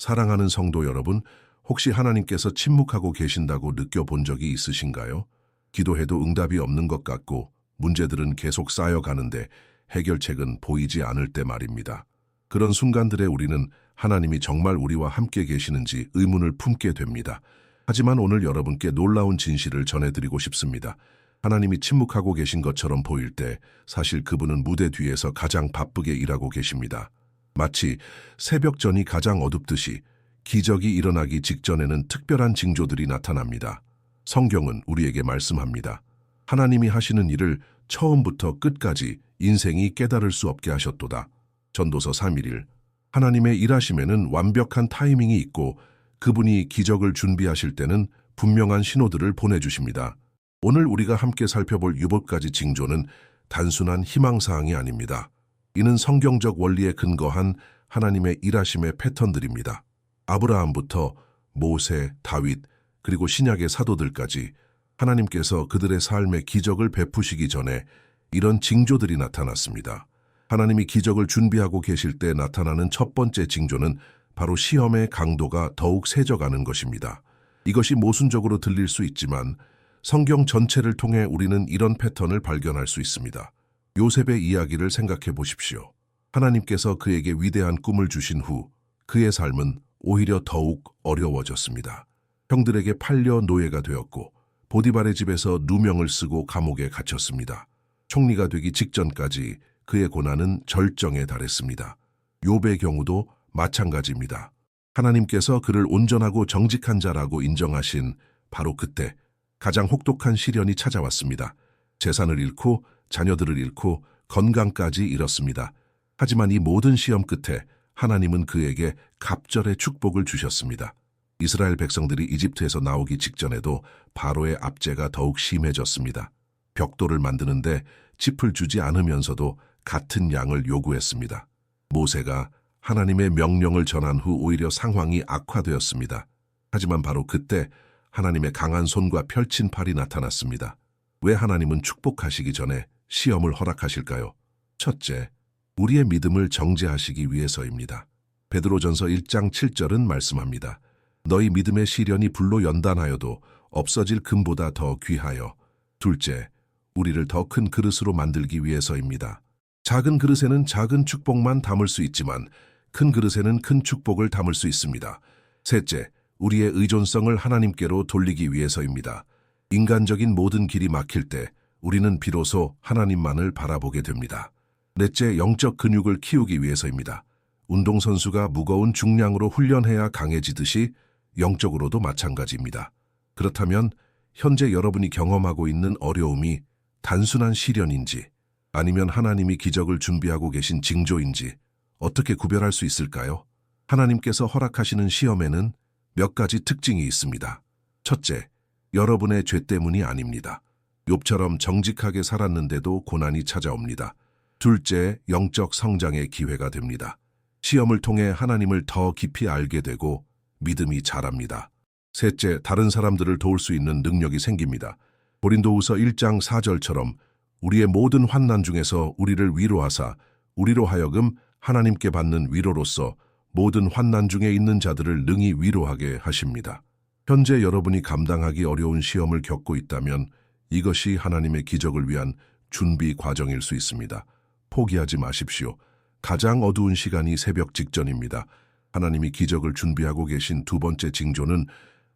사랑하는 성도 여러분, 혹시 하나님께서 침묵하고 계신다고 느껴본 적이 있으신가요? 기도해도 응답이 없는 것 같고 문제들은 계속 쌓여가는데 해결책은 보이지 않을 때 말입니다. 그런 순간들에 우리는 하나님이 정말 우리와 함께 계시는지 의문을 품게 됩니다. 하지만 오늘 여러분께 놀라운 진실을 전해드리고 싶습니다. 하나님이 침묵하고 계신 것처럼 보일 때 사실 그분은 무대 뒤에서 가장 바쁘게 일하고 계십니다. 마치 새벽전이 가장 어둡듯이 기적이 일어나기 직전에는 특별한 징조들이 나타납니다. 성경은 우리에게 말씀합니다. 하나님이 하시는 일을 처음부터 끝까지 인생이 깨달을 수 없게 하셨도다. 전도서 3.1일 하나님의 일하심에는 완벽한 타이밍이 있고 그분이 기적을 준비하실 때는 분명한 신호들을 보내주십니다. 오늘 우리가 함께 살펴볼 유법 가지 징조는 단순한 희망사항이 아닙니다. 이는 성경적 원리에 근거한 하나님의 일하심의 패턴들입니다. 아브라함부터 모세, 다윗, 그리고 신약의 사도들까지 하나님께서 그들의 삶에 기적을 베푸시기 전에 이런 징조들이 나타났습니다. 하나님이 기적을 준비하고 계실 때 나타나는 첫 번째 징조는 바로 시험의 강도가 더욱 세져가는 것입니다. 이것이 모순적으로 들릴 수 있지만 성경 전체를 통해 우리는 이런 패턴을 발견할 수 있습니다. 요셉의 이야기를 생각해 보십시오. 하나님께서 그에게 위대한 꿈을 주신 후 그의 삶은 오히려 더욱 어려워졌습니다. 형들에게 팔려 노예가 되었고 보디발의 집에서 누명을 쓰고 감옥에 갇혔습니다. 총리가 되기 직전까지 그의 고난은 절정에 달했습니다. 욥의 경우도 마찬가지입니다. 하나님께서 그를 온전하고 정직한 자라고 인정하신 바로 그때 가장 혹독한 시련이 찾아왔습니다. 재산을 잃고 자녀들을 잃고 건강까지 잃었습니다. 하지만 이 모든 시험 끝에 하나님은 그에게 갑절의 축복을 주셨습니다. 이스라엘 백성들이 이집트에서 나오기 직전에도 바로의 압제가 더욱 심해졌습니다. 벽돌을 만드는데 짚을 주지 않으면서도 같은 양을 요구했습니다. 모세가 하나님의 명령을 전한 후 오히려 상황이 악화되었습니다. 하지만 바로 그때 하나님의 강한 손과 펼친 팔이 나타났습니다. 왜 하나님은 축복하시기 전에 시험을 허락하실까요? 첫째, 우리의 믿음을 정죄하시기 위해서입니다. 베드로전서 1장 7절은 말씀합니다. 너희 믿음의 시련이 불로 연단하여도 없어질 금보다 더 귀하여. 둘째, 우리를 더 큰 그릇으로 만들기 위해서입니다. 작은 그릇에는 작은 축복만 담을 수 있지만 큰 그릇에는 큰 축복을 담을 수 있습니다. 셋째, 우리의 의존성을 하나님께로 돌리기 위해서입니다. 인간적인 모든 길이 막힐 때 우리는 비로소 하나님만을 바라보게 됩니다. 넷째, 영적 근육을 키우기 위해서입니다. 운동선수가 무거운 중량으로 훈련해야 강해지듯이 영적으로도 마찬가지입니다. 그렇다면 현재 여러분이 경험하고 있는 어려움이 단순한 시련인지 아니면 하나님이 기적을 준비하고 계신 징조인지 어떻게 구별할 수 있을까요? 하나님께서 허락하시는 시험에는 몇 가지 특징이 있습니다. 첫째, 여러분의 죄 때문이 아닙니다. 욥처럼 정직하게 살았는데도 고난이 찾아옵니다. 둘째, 영적 성장의 기회가 됩니다. 시험을 통해 하나님을 더 깊이 알게 되고 믿음이 자랍니다. 셋째, 다른 사람들을 도울 수 있는 능력이 생깁니다. 고린도후서 1장 4절처럼 우리의 모든 환난 중에서 우리를 위로하사 우리로 하여금 하나님께 받는 위로로서 모든 환난 중에 있는 자들을 능히 위로하게 하십니다. 현재 여러분이 감당하기 어려운 시험을 겪고 있다면 이것이 하나님의 기적을 위한 준비 과정일 수 있습니다. 포기하지 마십시오. 가장 어두운 시간이 새벽 직전입니다. 하나님이 기적을 준비하고 계신 두 번째 징조는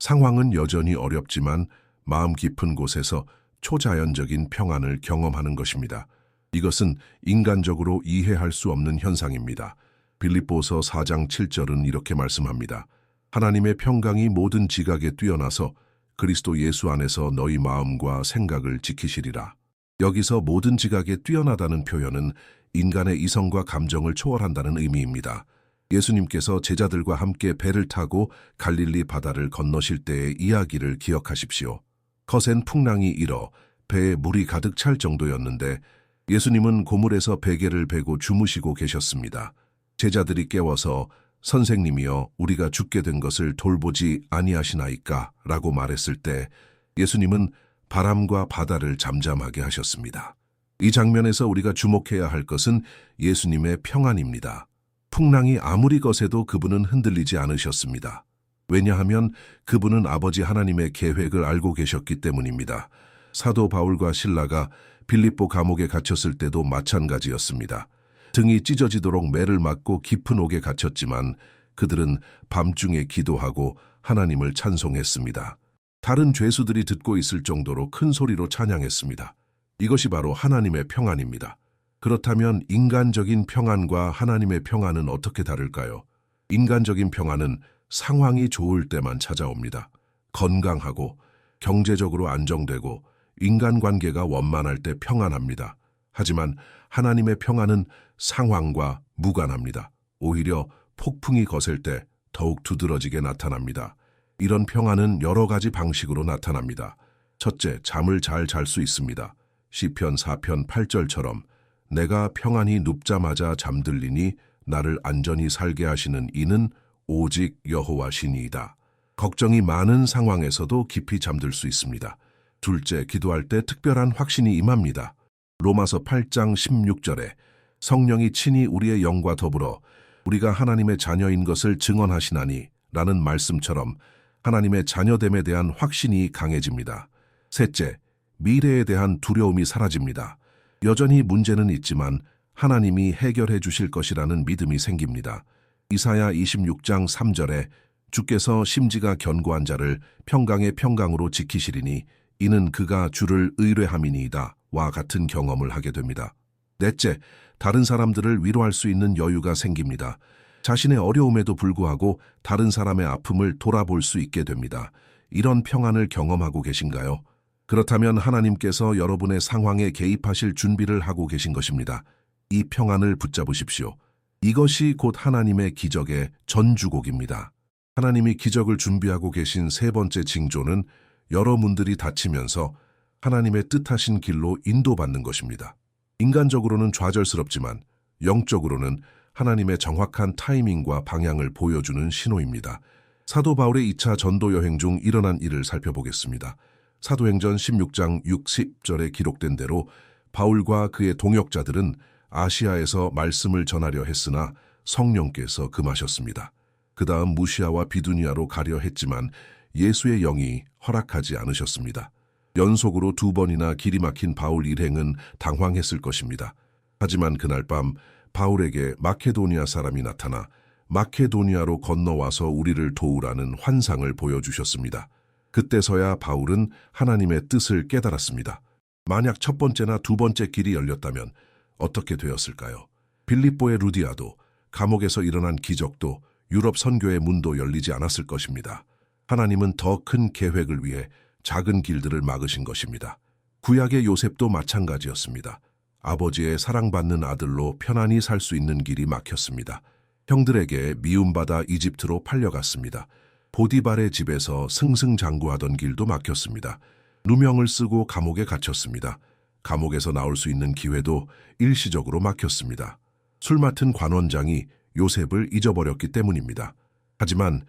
상황은 여전히 어렵지만 마음 깊은 곳에서 초자연적인 평안을 경험하는 것입니다. 이것은 인간적으로 이해할 수 없는 현상입니다. 빌립보서 4장 7절은 이렇게 말씀합니다. 하나님의 평강이 모든 지각에 뛰어나서 그리스도 예수 안에서 너희 마음과 생각을 지키시리라. 여기서 모든 지각에 뛰어나다는 표현은 인간의 이성과 감정을 초월한다는 의미입니다. 예수님께서 제자들과 함께 배를 타고 갈릴리 바다를 건너실 때의 이야기를 기억하십시오. 거센 풍랑이 일어 배에 물이 가득 찰 정도였는데 예수님은 고물에서 베개를 베고 주무시고 계셨습니다. 제자들이 깨워서 선생님이여 우리가 죽게 된 것을 돌보지 아니하시나이까 라고 말했을 때 예수님은 바람과 바다를 잠잠하게 하셨습니다. 이 장면에서 우리가 주목해야 할 것은 예수님의 평안입니다. 풍랑이 아무리 거세도 그분은 흔들리지 않으셨습니다. 왜냐하면 그분은 아버지 하나님의 계획을 알고 계셨기 때문입니다. 사도 바울과 신라가 빌립보 감옥에 갇혔을 때도 마찬가지였습니다. 등이 찢어지도록 매를 맞고 깊은 옥에 갇혔지만 그들은 밤중에 기도하고 하나님을 찬송했습니다. 다른 죄수들이 듣고 있을 정도로 큰 소리로 찬양했습니다. 이것이 바로 하나님의 평안입니다. 그렇다면 인간적인 평안과 하나님의 평안은 어떻게 다를까요? 인간적인 평안은 상황이 좋을 때만 찾아옵니다. 건강하고 경제적으로 안정되고 인간관계가 원만할 때 평안합니다. 하지만 하나님의 평안은 상황과 무관합니다. 오히려 폭풍이 거셀 때 더욱 두드러지게 나타납니다. 이런 평안은 여러 가지 방식으로 나타납니다. 첫째, 잠을 잘 잘 수 있습니다. 시편 4편 8절처럼 내가 평안히 눕자마자 잠들리니 나를 안전히 살게 하시는 이는 오직 여호와시니이다. 걱정이 많은 상황에서도 깊이 잠들 수 있습니다. 둘째, 기도할 때 특별한 확신이 임합니다. 로마서 8장 16절에 성령이 친히 우리의 영과 더불어 우리가 하나님의 자녀인 것을 증언하시나니 라는 말씀처럼 하나님의 자녀됨에 대한 확신이 강해집니다. 셋째, 미래에 대한 두려움이 사라집니다. 여전히 문제는 있지만 하나님이 해결해 주실 것이라는 믿음이 생깁니다. 이사야 26장 3절에 주께서 심지가 견고한 자를 평강의 평강으로 지키시리니 이는 그가 주를 의뢰함이니이다 와 같은 경험을 하게 됩니다. 넷째, 다른 사람들을 위로할 수 있는 여유가 생깁니다. 자신의 어려움에도 불구하고 다른 사람의 아픔을 돌아볼 수 있게 됩니다. 이런 평안을 경험하고 계신가요? 그렇다면 하나님께서 여러분의 상황에 개입하실 준비를 하고 계신 것입니다. 이 평안을 붙잡으십시오. 이것이 곧 하나님의 기적의 전주곡입니다. 하나님이 기적을 준비하고 계신 세 번째 징조는 여러분들이 다치면서 하나님의 뜻하신 길로 인도받는 것입니다. 인간적으로는 좌절스럽지만 영적으로는 하나님의 정확한 타이밍과 방향을 보여주는 신호입니다. 사도 바울의 2차 전도 여행 중 일어난 일을 살펴보겠습니다. 사도행전 16장 60절에 기록된 대로 바울과 그의 동역자들은 아시아에서 말씀을 전하려 했으나 성령께서 금하셨습니다. 그 다음 무시아와 비두니아로 가려 했지만 예수의 영이 허락하지 않으셨습니다. 연속으로 두 번이나 길이 막힌 바울 일행은 당황했을 것입니다. 하지만 그날 밤 바울에게 마케도니아 사람이 나타나 마케도니아로 건너와서 우리를 도우라는 환상을 보여주셨습니다. 그때서야 바울은 하나님의 뜻을 깨달았습니다. 만약 첫 번째나 두 번째 길이 열렸다면 어떻게 되었을까요? 빌립보의 루디아도 감옥에서 일어난 기적도 유럽 선교의 문도 열리지 않았을 것입니다. 하나님은 더 큰 계획을 위해 작은 길들을 막으신 것입니다. 구약의 요셉도 마찬가지였습니다. 아버지의 사랑받는 아들로 편안히 살 수 있는 길이 막혔습니다. 형들에게 미움받아 이집트로 팔려갔습니다. 보디발의 집에서 승승장구하던 길도 막혔습니다. 누명을 쓰고 감옥에 갇혔습니다. 감옥에서 나올 수 있는 기회도 일시적으로 막혔습니다. 술 맡은 관원장이 요셉을 잊어버렸기 때문입니다. 하지만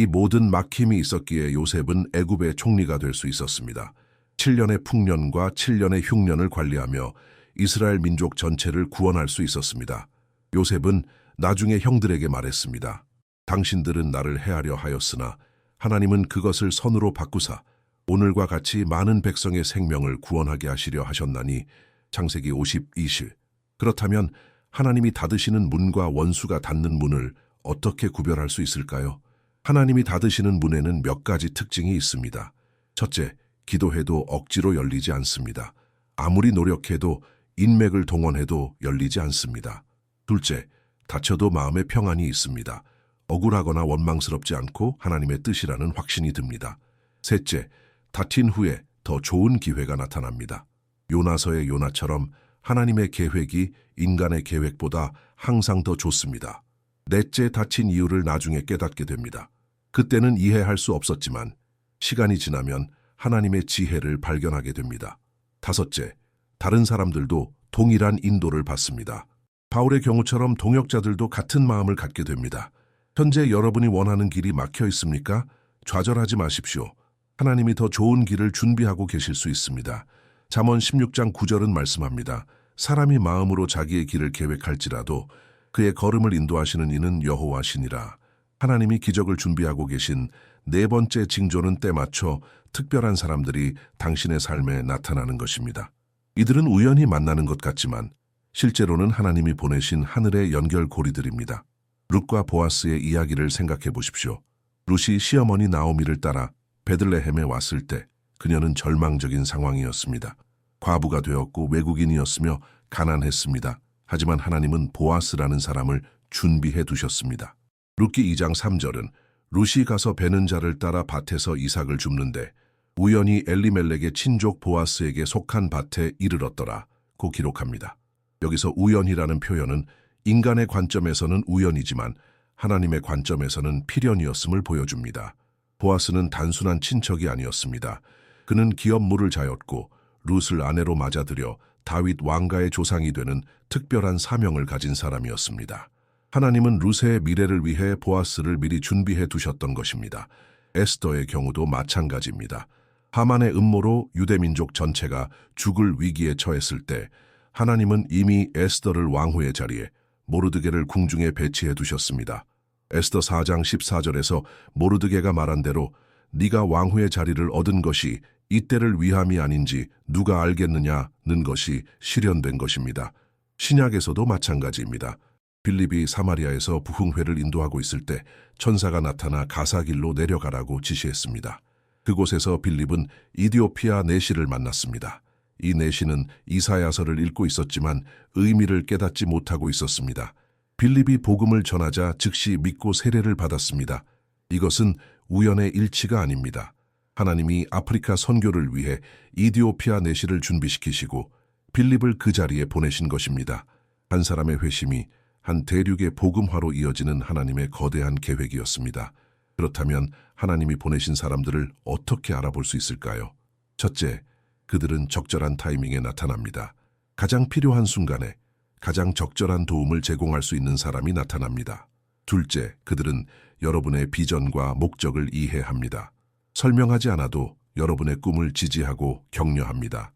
이 모든 막힘이 있었기에 요셉은 애굽의 총리가 될 수 있었습니다. 7년의 풍년과 7년의 흉년을 관리하며 이스라엘 민족 전체를 구원할 수 있었습니다. 요셉은 나중에 형들에게 말했습니다. 당신들은 나를 해하려 하였으나 하나님은 그것을 선으로 바꾸사 오늘과 같이 많은 백성의 생명을 구원하게 하시려 하셨나니 창세기 52실. 그렇다면 하나님이 닫으시는 문과 원수가 닫는 문을 어떻게 구별할 수 있을까요? 하나님이 닫으시는 문에는 몇 가지 특징이 있습니다. 첫째, 기도해도 억지로 열리지 않습니다. 아무리 노력해도 인맥을 동원해도 열리지 않습니다. 둘째, 다쳐도 마음의 평안이 있습니다. 억울하거나 원망스럽지 않고 하나님의 뜻이라는 확신이 듭니다. 셋째, 다친 후에 더 좋은 기회가 나타납니다. 요나서의 요나처럼 하나님의 계획이 인간의 계획보다 항상 더 좋습니다. 넷째 다친 이유를 나중에 깨닫게 됩니다. 그때는 이해할 수 없었지만 시간이 지나면 하나님의 지혜를 발견하게 됩니다. 다섯째, 다른 사람들도 동일한 인도를 받습니다. 바울의 경우처럼 동역자들도 같은 마음을 갖게 됩니다. 현재 여러분이 원하는 길이 막혀 있습니까? 좌절하지 마십시오. 하나님이 더 좋은 길을 준비하고 계실 수 있습니다. 잠언 16장 9절은 말씀합니다. 사람이 마음으로 자기의 길을 계획할지라도 그의 걸음을 인도하시는 이는 여호와시니라. 하나님이 기적을 준비하고 계신 네 번째 징조는 때 맞춰 특별한 사람들이 당신의 삶에 나타나는 것입니다. 이들은 우연히 만나는 것 같지만 실제로는 하나님이 보내신 하늘의 연결고리들입니다. 룻과 보아스의 이야기를 생각해 보십시오. 룻이 시어머니 나오미를 따라 베들레헴에 왔을 때 그녀는 절망적인 상황이었습니다. 과부가 되었고 외국인이었으며 가난했습니다. 하지만 하나님은 보아스라는 사람을 준비해 두셨습니다. 룻기 2장 3절은 룻이 가서 베는 자를 따라 밭에서 이삭을 줍는데 우연히 엘리멜렉의 친족 보아스에게 속한 밭에 이르렀더라 고 기록합니다. 여기서 우연이라는 표현은 인간의 관점에서는 우연이지만 하나님의 관점에서는 필연이었음을 보여줍니다. 보아스는 단순한 친척이 아니었습니다. 그는 기업 물을 자였고 룻을 아내로 맞아들여 다윗 왕가의 조상이 되는 특별한 사명을 가진 사람이었습니다. 하나님은 룻의 미래를 위해 보아스를 미리 준비해 두셨던 것입니다. 에스더의 경우도 마찬가지입니다. 하만의 음모로 유대민족 전체가 죽을 위기에 처했을 때 하나님은 이미 에스더를 왕후의 자리에 모르드게를 궁중에 배치해 두셨습니다. 에스더 4장 14절에서 모르드게가 말한 대로 네가 왕후의 자리를 얻은 것이 이때를 위함이 아닌지 누가 알겠느냐는 것이 실현된 것입니다. 신약에서도 마찬가지입니다. 빌립이 사마리아에서 부흥회를 인도하고 있을 때 천사가 나타나 가사길로 내려가라고 지시했습니다. 그곳에서 빌립은 이디오피아 내시를 만났습니다. 이 내시는 이사야서를 읽고 있었지만 의미를 깨닫지 못하고 있었습니다. 빌립이 복음을 전하자 즉시 믿고 세례를 받았습니다. 이것은 우연의 일치가 아닙니다. 하나님이 아프리카 선교를 위해 이디오피아 내시를 준비시키시고 빌립을 그 자리에 보내신 것입니다. 한 사람의 회심이 한 대륙의 복음화로 이어지는 하나님의 거대한 계획이었습니다. 그렇다면 하나님이 보내신 사람들을 어떻게 알아볼 수 있을까요? 첫째, 그들은 적절한 타이밍에 나타납니다. 가장 필요한 순간에 가장 적절한 도움을 제공할 수 있는 사람이 나타납니다. 둘째, 그들은 여러분의 비전과 목적을 이해합니다. 설명하지 않아도 여러분의 꿈을 지지하고 격려합니다.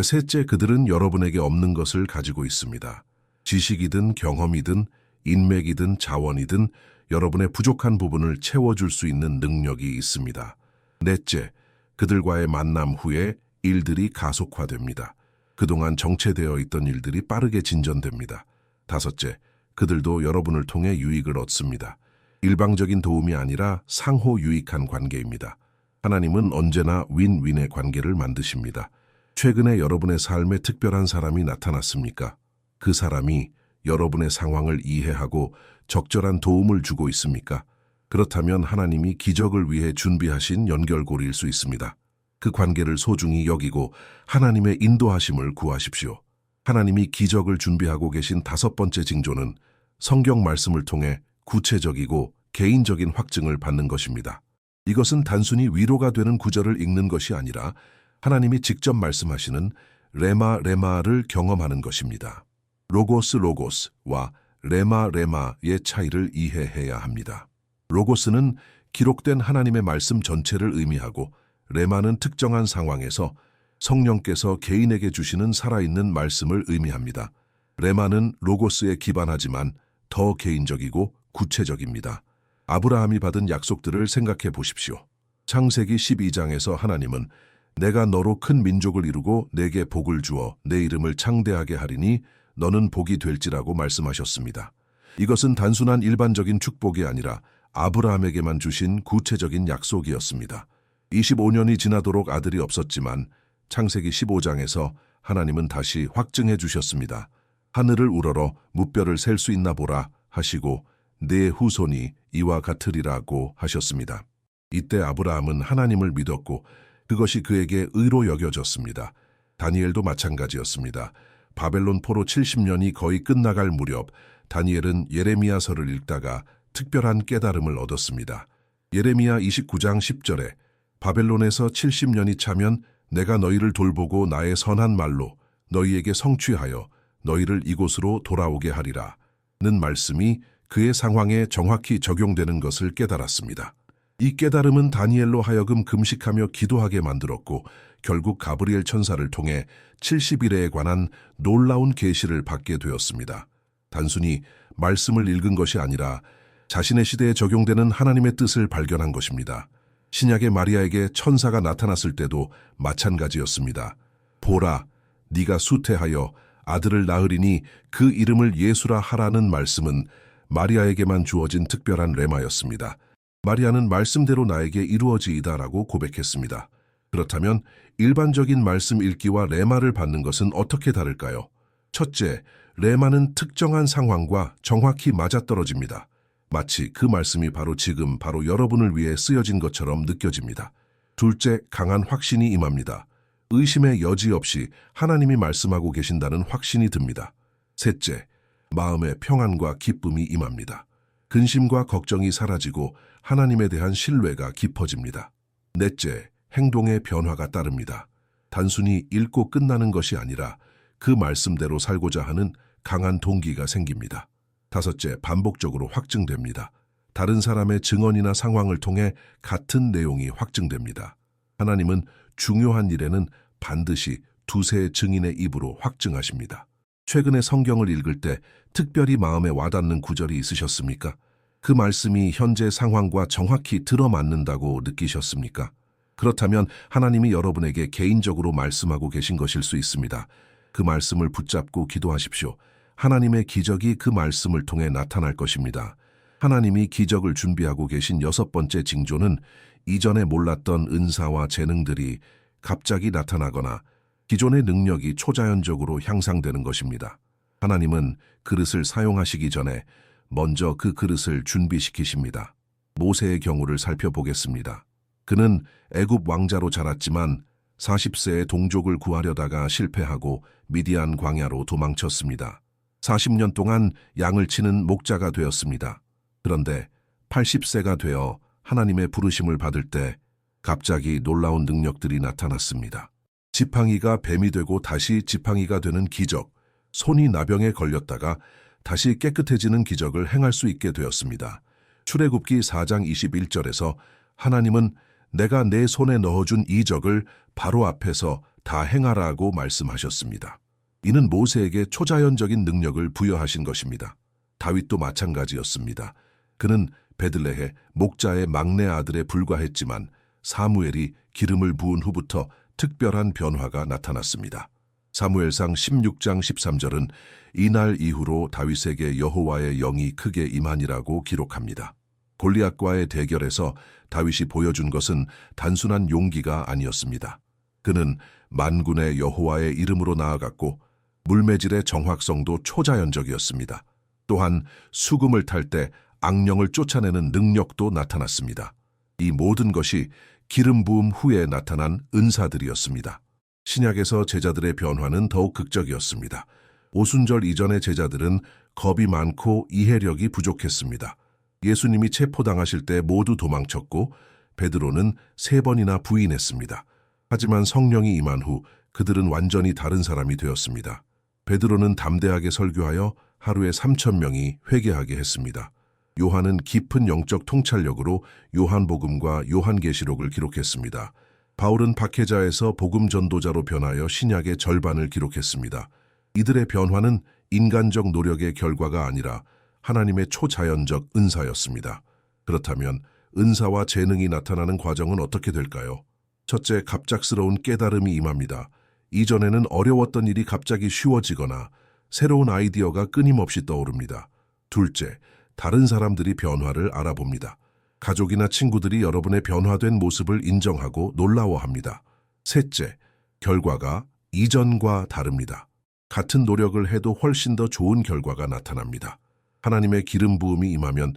셋째, 그들은 여러분에게 없는 것을 가지고 있습니다. 지식이든 경험이든 인맥이든 자원이든 여러분의 부족한 부분을 채워줄 수 있는 능력이 있습니다. 넷째, 그들과의 만남 후에 일들이 가속화됩니다. 그동안 정체되어 있던 일들이 빠르게 진전됩니다. 다섯째, 그들도 여러분을 통해 유익을 얻습니다. 일방적인 도움이 아니라 상호 유익한 관계입니다. 하나님은 언제나 윈윈의 관계를 만드십니다. 최근에 여러분의 삶에 특별한 사람이 나타났습니까? 그 사람이 여러분의 상황을 이해하고 적절한 도움을 주고 있습니까? 그렇다면 하나님이 기적을 위해 준비하신 연결고리일 수 있습니다. 그 관계를 소중히 여기고 하나님의 인도하심을 구하십시오. 하나님이 기적을 준비하고 계신 다섯 번째 징조는 성경 말씀을 통해 구체적이고 개인적인 확증을 받는 것입니다. 이것은 단순히 위로가 되는 구절을 읽는 것이 아니라 하나님이 직접 말씀하시는 레마 레마를 경험하는 것입니다. 로고스 로고스와 레마 레마의 차이를 이해해야 합니다. 로고스는 기록된 하나님의 말씀 전체를 의미하고 레마는 특정한 상황에서 성령께서 개인에게 주시는 살아있는 말씀을 의미합니다. 레마는 로고스에 기반하지만 더 개인적이고 구체적입니다. 아브라함이 받은 약속들을 생각해 보십시오. 창세기 12장에서 하나님은 내가 너로 큰 민족을 이루고 내게 복을 주어 내 이름을 창대하게 하리니 너는 복이 될지라고 말씀하셨습니다. 이것은 단순한 일반적인 축복이 아니라 아브라함에게만 주신 구체적인 약속이었습니다. 25년이 지나도록 아들이 없었지만 창세기 15장에서 하나님은 다시 확증해 주셨습니다. 하늘을 우러러 무뼈를 셀 수 있나 보라 하시고 내 후손이 이와 같으리라고 하셨습니다. 이때 아브라함은 하나님을 믿었고 그것이 그에게 의로 여겨졌습니다. 다니엘도 마찬가지였습니다. 바벨론 포로 70년이 거의 끝나갈 무렵 다니엘은 예레미야서를 읽다가 특별한 깨달음을 얻었습니다. 예레미야 29장 10절에 바벨론에서 70년이 차면 내가 너희를 돌보고 나의 선한 말로 너희에게 성취하여 너희를 이곳으로 돌아오게 하리라. 는 말씀이 그의 상황에 정확히 적용되는 것을 깨달았습니다. 이 깨달음은 다니엘로 하여금 금식하며 기도하게 만들었고 결국 가브리엘 천사를 통해 70일에 관한 놀라운 계시를 받게 되었습니다. 단순히 말씀을 읽은 것이 아니라 자신의 시대에 적용되는 하나님의 뜻을 발견한 것입니다. 신약의 마리아에게 천사가 나타났을 때도 마찬가지였습니다. 보라, 네가 수태하여 아들을 낳으리니 그 이름을 예수라 하라는 말씀은 마리아에게만 주어진 특별한 레마였습니다. 마리아는 말씀대로 나에게 이루어지이다라고 고백했습니다. 그렇다면 일반적인 말씀 읽기와 레마를 받는 것은 어떻게 다를까요? 첫째, 레마는 특정한 상황과 정확히 맞아떨어집니다. 마치 그 말씀이 바로 지금 바로 여러분을 위해 쓰여진 것처럼 느껴집니다. 둘째, 강한 확신이 임합니다. 의심의 여지 없이 하나님이 말씀하고 계신다는 확신이 듭니다. 셋째, 마음의 평안과 기쁨이 임합니다. 근심과 걱정이 사라지고 하나님에 대한 신뢰가 깊어집니다. 넷째, 행동의 변화가 따릅니다. 단순히 읽고 끝나는 것이 아니라 그 말씀대로 살고자 하는 강한 동기가 생깁니다. 다섯째, 반복적으로 확증됩니다. 다른 사람의 증언이나 상황을 통해 같은 내용이 확증됩니다. 하나님은 중요한 일에는 반드시 두세 증인의 입으로 확증하십니다. 최근에 성경을 읽을 때 특별히 마음에 와닿는 구절이 있으셨습니까? 그 말씀이 현재 상황과 정확히 들어맞는다고 느끼셨습니까? 그렇다면 하나님이 여러분에게 개인적으로 말씀하고 계신 것일 수 있습니다. 그 말씀을 붙잡고 기도하십시오. 하나님의 기적이 그 말씀을 통해 나타날 것입니다. 하나님이 기적을 준비하고 계신 여섯 번째 징조는 이전에 몰랐던 은사와 재능들이 갑자기 나타나거나 기존의 능력이 초자연적으로 향상되는 것입니다. 하나님은 그릇을 사용하시기 전에 먼저 그 그릇을 준비시키십니다. 모세의 경우를 살펴보겠습니다. 그는 애굽 왕자로 자랐지만 40세에 동족을 구하려다가 실패하고 미디안 광야로 도망쳤습니다. 40년 동안 양을 치는 목자가 되었습니다. 그런데 80세가 되어 하나님의 부르심을 받을 때 갑자기 놀라운 능력들이 나타났습니다. 지팡이가 뱀이 되고 다시 지팡이가 되는 기적, 손이 나병에 걸렸다가 다시 깨끗해지는 기적을 행할 수 있게 되었습니다. 출애굽기 4장 21절에서 하나님은 내가 내 손에 넣어준 이적을 바로 앞에서 다 행하라고 말씀하셨습니다. 이는 모세에게 초자연적인 능력을 부여하신 것입니다. 다윗도 마찬가지였습니다. 그는 베들레해 목자의 막내 아들에 불과했지만 사무엘이 기름을 부은 후부터 특별한 변화가 나타났습니다. 사무엘상 16장 13절은 이날 이후로 다윗에게 여호와의 영이 크게 임하니라고 기록합니다. 골리앗과의 대결에서 다윗이 보여준 것은 단순한 용기가 아니었습니다. 그는 만군의 여호와의 이름으로 나아갔고 물매질의 정확성도 초자연적이었습니다. 또한 수금을 탈 때 악령을 쫓아내는 능력도 나타났습니다. 이 모든 것이 기름 부음 후에 나타난 은사들이었습니다. 신약에서 제자들의 변화는 더욱 극적이었습니다. 오순절 이전의 제자들은 겁이 많고 이해력이 부족했습니다. 예수님이 체포당하실 때 모두 도망쳤고 베드로는 세 번이나 부인했습니다. 하지만 성령이 임한 후 그들은 완전히 다른 사람이 되었습니다. 베드로는 담대하게 설교하여 하루에 3천 명이 회개하게 했습니다. 요한은 깊은 영적 통찰력으로 요한복음과 요한계시록을 기록했습니다. 바울은 박해자에서 복음 전도자로 변하여 신약의 절반을 기록했습니다. 이들의 변화는 인간적 노력의 결과가 아니라 하나님의 초자연적 은사였습니다. 그렇다면 은사와 재능이 나타나는 과정은 어떻게 될까요? 첫째, 갑작스러운 깨달음이 임합니다. 이전에는 어려웠던 일이 갑자기 쉬워지거나 새로운 아이디어가 끊임없이 떠오릅니다. 둘째, 다른 사람들이 변화를 알아봅니다. 가족이나 친구들이 여러분의 변화된 모습을 인정하고 놀라워합니다. 셋째, 결과가 이전과 다릅니다. 같은 노력을 해도 훨씬 더 좋은 결과가 나타납니다. 하나님의 기름 부음이 임하면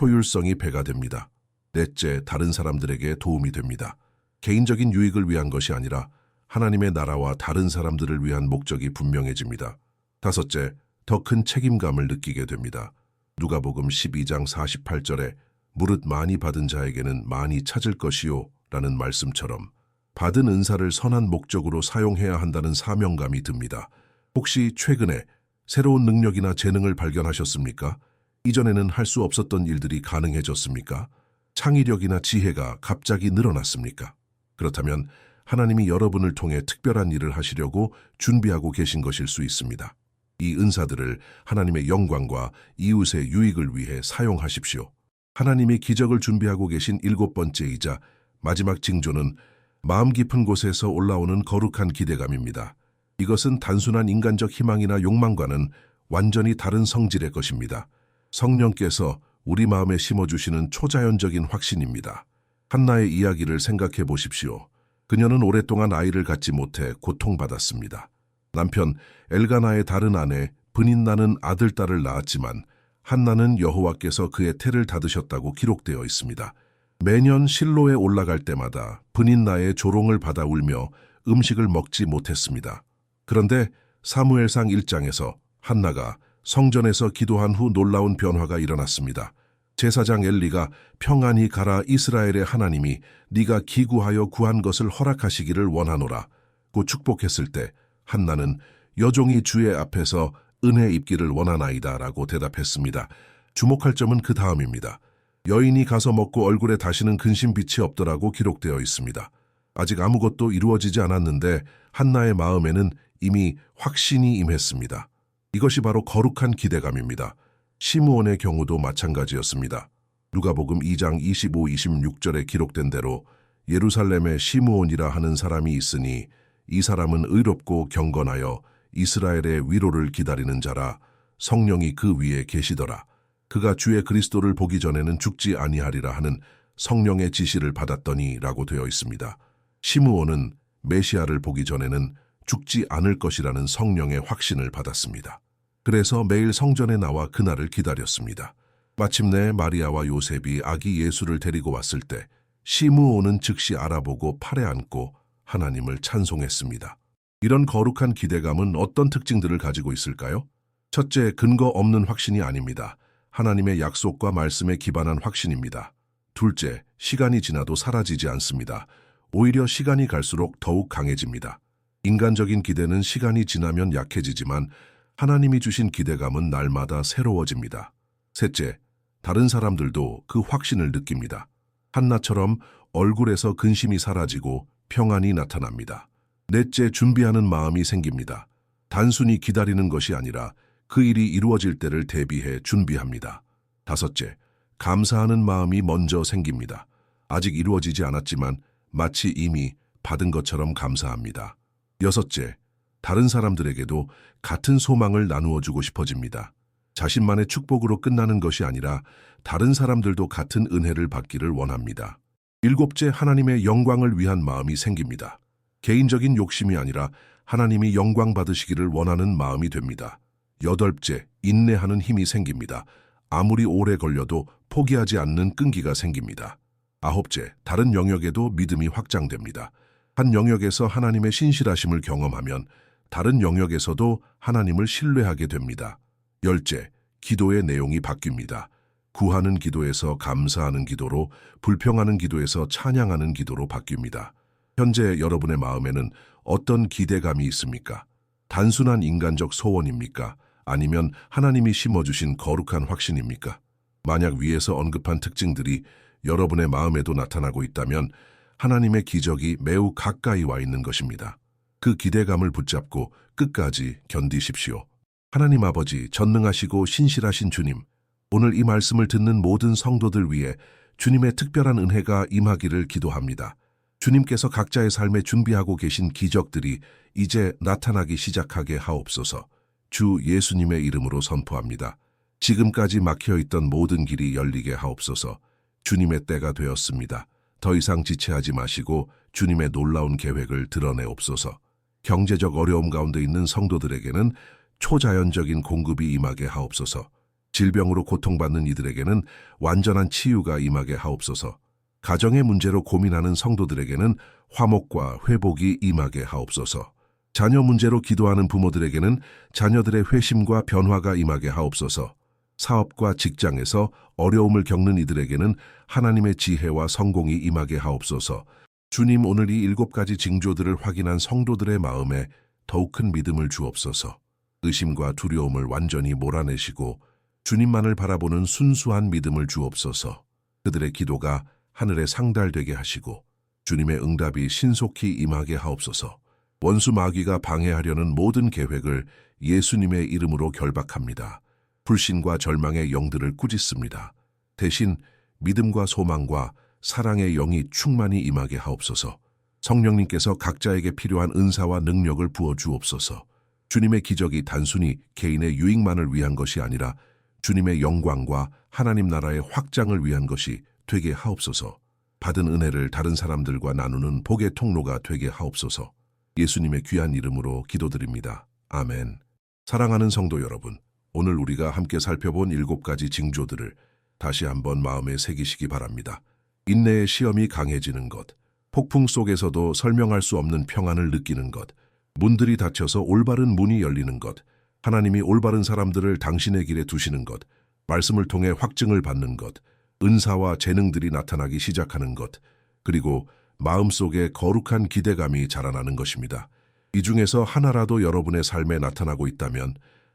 효율성이 배가 됩니다. 넷째, 다른 사람들에게 도움이 됩니다. 개인적인 유익을 위한 것이 아니라 하나님의 나라와 다른 사람들을 위한 목적이 분명해집니다. 다섯째, 더 큰 책임감을 느끼게 됩니다. 누가복음 12장 48절에 무릇 많이 받은 자에게는 많이 찾을 것이요 라는 말씀처럼 받은 은사를 선한 목적으로 사용해야 한다는 사명감이 듭니다. 혹시 최근에 새로운 능력이나 재능을 발견하셨습니까? 이전에는 할 수 없었던 일들이 가능해졌습니까? 창의력이나 지혜가 갑자기 늘어났습니까? 그렇다면 하나님이 여러분을 통해 특별한 일을 하시려고 준비하고 계신 것일 수 있습니다. 이 은사들을 하나님의 영광과 이웃의 유익을 위해 사용하십시오. 하나님이 기적을 준비하고 계신 일곱 번째이자 마지막 징조는 마음 깊은 곳에서 올라오는 거룩한 기대감입니다. 이것은 단순한 인간적 희망이나 욕망과는 완전히 다른 성질의 것입니다. 성령께서 우리 마음에 심어주시는 초자연적인 확신입니다. 한나의 이야기를 생각해 보십시오. 그녀는 오랫동안 아이를 갖지 못해 고통받았습니다. 남편 엘가나의 다른 아내 브닌나는 아들 딸을 낳았지만 한나는 여호와께서 그의 태를 닫으셨다고 기록되어 있습니다. 매년 실로에 올라갈 때마다 브닌나의 조롱을 받아 울며 음식을 먹지 못했습니다. 그런데 사무엘상 1장에서 한나가 성전에서 기도한 후 놀라운 변화가 일어났습니다. 제사장 엘리가 평안히 가라 이스라엘의 하나님이 네가 기구하여 구한 것을 허락하시기를 원하노라. 고 축복했을 때 한나는 여종이 주의 앞에서 은혜 입기를 원하나이다 라고 대답했습니다. 주목할 점은 그 다음입니다. 여인이 가서 먹고 얼굴에 다시는 근심 빛이 없더라고 기록되어 있습니다. 아직 아무것도 이루어지지 않았는데 한나의 마음에는 이미 확신이 임했습니다. 이것이 바로 거룩한 기대감입니다. 시므온의 경우도 마찬가지였습니다. 누가복음 2장 25, 26절에 기록된 대로 예루살렘에 시므온이라 하는 사람이 있으니 이 사람은 의롭고 경건하여 이스라엘의 위로를 기다리는 자라 성령이 그 위에 계시더라. 그가 주의 그리스도를 보기 전에는 죽지 아니하리라 하는 성령의 지시를 받았더니 라고 되어 있습니다. 시므온은 메시아를 보기 전에는 죽지 않을 것이라는 성령의 확신을 받았습니다. 그래서 매일 성전에 나와 그날을 기다렸습니다. 마침내 마리아와 요셉이 아기 예수를 데리고 왔을 때 시므온은 즉시 알아보고 팔에 안고 하나님을 찬송했습니다. 이런 거룩한 기대감은 어떤 특징들을 가지고 있을까요? 첫째, 근거 없는 확신이 아닙니다. 하나님의 약속과 말씀에 기반한 확신입니다. 둘째, 시간이 지나도 사라지지 않습니다. 오히려 시간이 갈수록 더욱 강해집니다. 인간적인 기대는 시간이 지나면 약해지지만 하나님이 주신 기대감은 날마다 새로워집니다. 셋째, 다른 사람들도 그 확신을 느낍니다. 한나처럼 얼굴에서 근심이 사라지고 평안이 나타납니다. 넷째, 준비하는 마음이 생깁니다. 단순히 기다리는 것이 아니라 그 일이 이루어질 때를 대비해 준비합니다. 다섯째, 감사하는 마음이 먼저 생깁니다. 아직 이루어지지 않았지만 마치 이미 받은 것처럼 감사합니다. 여섯째, 다른 사람들에게도 같은 소망을 나누어 주고 싶어집니다. 자신만의 축복으로 끝나는 것이 아니라 다른 사람들도 같은 은혜를 받기를 원합니다. 일곱째, 하나님의 영광을 위한 마음이 생깁니다. 개인적인 욕심이 아니라 하나님이 영광 받으시기를 원하는 마음이 됩니다. 여덟째, 인내하는 힘이 생깁니다. 아무리 오래 걸려도 포기하지 않는 끈기가 생깁니다. 아홉째, 다른 영역에도 믿음이 확장됩니다. 한 영역에서 하나님의 신실하심을 경험하면 다른 영역에서도 하나님을 신뢰하게 됩니다. 열째, 기도의 내용이 바뀝니다. 구하는 기도에서 감사하는 기도로, 불평하는 기도에서 찬양하는 기도로 바뀝니다. 현재 여러분의 마음에는 어떤 기대감이 있습니까? 단순한 인간적 소원입니까? 아니면 하나님이 심어주신 거룩한 확신입니까? 만약 위에서 언급한 특징들이 여러분의 마음에도 나타나고 있다면 하나님의 기적이 매우 가까이 와 있는 것입니다. 그 기대감을 붙잡고 끝까지 견디십시오. 하나님 아버지, 전능하시고 신실하신 주님, 오늘 이 말씀을 듣는 모든 성도들 위해 주님의 특별한 은혜가 임하기를 기도합니다. 주님께서 각자의 삶에 준비하고 계신 기적들이 이제 나타나기 시작하게 하옵소서. 주 예수님의 이름으로 선포합니다. 지금까지 막혀 있던 모든 길이 열리게 하옵소서. 주님의 때가 되었습니다. 더 이상 지체하지 마시고 주님의 놀라운 계획을 드러내옵소서. 경제적 어려움 가운데 있는 성도들에게는 초자연적인 공급이 임하게 하옵소서. 질병으로 고통받는 이들에게는 완전한 치유가 임하게 하옵소서. 가정의 문제로 고민하는 성도들에게는 화목과 회복이 임하게 하옵소서. 자녀 문제로 기도하는 부모들에게는 자녀들의 회심과 변화가 임하게 하옵소서. 사업과 직장에서 어려움을 겪는 이들에게는 하나님의 지혜와 성공이 임하게 하옵소서. 주님 오늘 이 일곱 가지 징조들을 확인한 성도들의 마음에 더욱 큰 믿음을 주옵소서. 의심과 두려움을 완전히 몰아내시고 주님만을 바라보는 순수한 믿음을 주옵소서. 그들의 기도가 하늘에 상달되게 하시고 주님의 응답이 신속히 임하게 하옵소서. 원수 마귀가 방해하려는 모든 계획을 예수님의 이름으로 결박합니다. 불신과 절망의 영들을 꾸짖습니다. 대신 믿음과 소망과 사랑의 영이 충만히 임하게 하옵소서. 성령님께서 각자에게 필요한 은사와 능력을 부어 주옵소서. 주님의 기적이 단순히 개인의 유익만을 위한 것이 아니라 주님의 영광과 하나님 나라의 확장을 위한 것이 되게 하옵소서. 받은 은혜를 다른 사람들과 나누는 복의 통로가 되게 하옵소서. 예수님의 귀한 이름으로 기도드립니다. 아멘. 사랑하는 성도 여러분, 오늘 우리가 함께 살펴본 일곱 가지 징조들을 다시 한번 마음에 새기시기 바랍니다. 인내의 시험이 강해지는 것, 폭풍 속에서도 설명할 수 없는 평안을 느끼는 것, 문들이 닫혀서 올바른 문이 열리는 것, 하나님이 올바른 사람들을 당신의 길에 두시는 것, 말씀을 통해 확증을 받는 것, 은사와 재능들이 나타나기 시작하는 것, 그리고 마음속에 거룩한 기대감이 자라나는 것입니다. 이 중에서 하나라도 여러분의 삶에 나타나고 있다면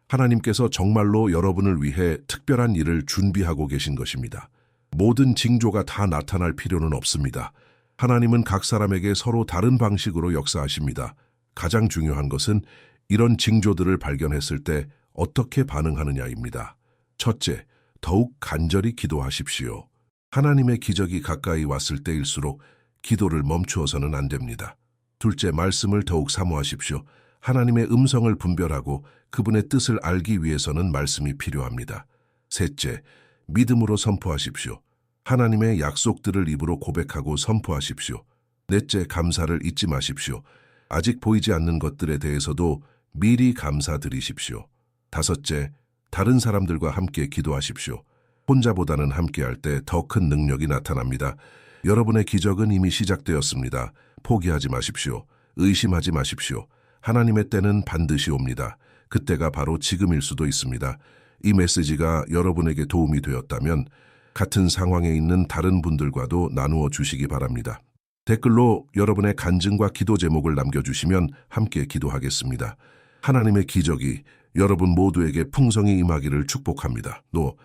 하나님께서 정말로 여러분을 위해 특별한 일을 준비하고 계신 것입니다. 모든 징조가 다 나타날 필요는 없습니다. 하나님은 각 사람에게 서로 다른 방식으로 역사하십니다. 가장 중요한 것은 이런 징조들을 발견했을 때 어떻게 반응하느냐입니다. 첫째, 더욱 간절히 기도하십시오. 하나님의 기적이 가까이 왔을 때일수록 기도를 멈추어서는 안 됩니다. 둘째, 말씀을 더욱 사모하십시오. 하나님의 음성을 분별하고 그분의 뜻을 알기 위해서는 말씀이 필요합니다. 셋째, 믿음으로 선포하십시오. 하나님의 약속들을 입으로 고백하고 선포하십시오. 넷째, 감사를 잊지 마십시오. 아직 보이지 않는 것들에 대해서도 미리 감사드리십시오. 다섯째, 다른 사람들과 함께 기도하십시오. 혼자보다는 함께할 때 더 큰 능력이 나타납니다. 여러분의 기적은 이미 시작되었습니다. 포기하지 마십시오. 의심하지 마십시오. 하나님의 때는 반드시 옵니다. 그때가 바로 지금일 수도 있습니다. 이 메시지가 여러분에게 도움이 되었다면 같은 상황에 있는 다른 분들과도 나누어 주시기 바랍니다. 댓글로 여러분의 간증과 기도 제목을 남겨주시면 함께 기도하겠습니다. 하나님의 기적이 여러분 모두에게 풍성히 임하기를 축복합니다. 또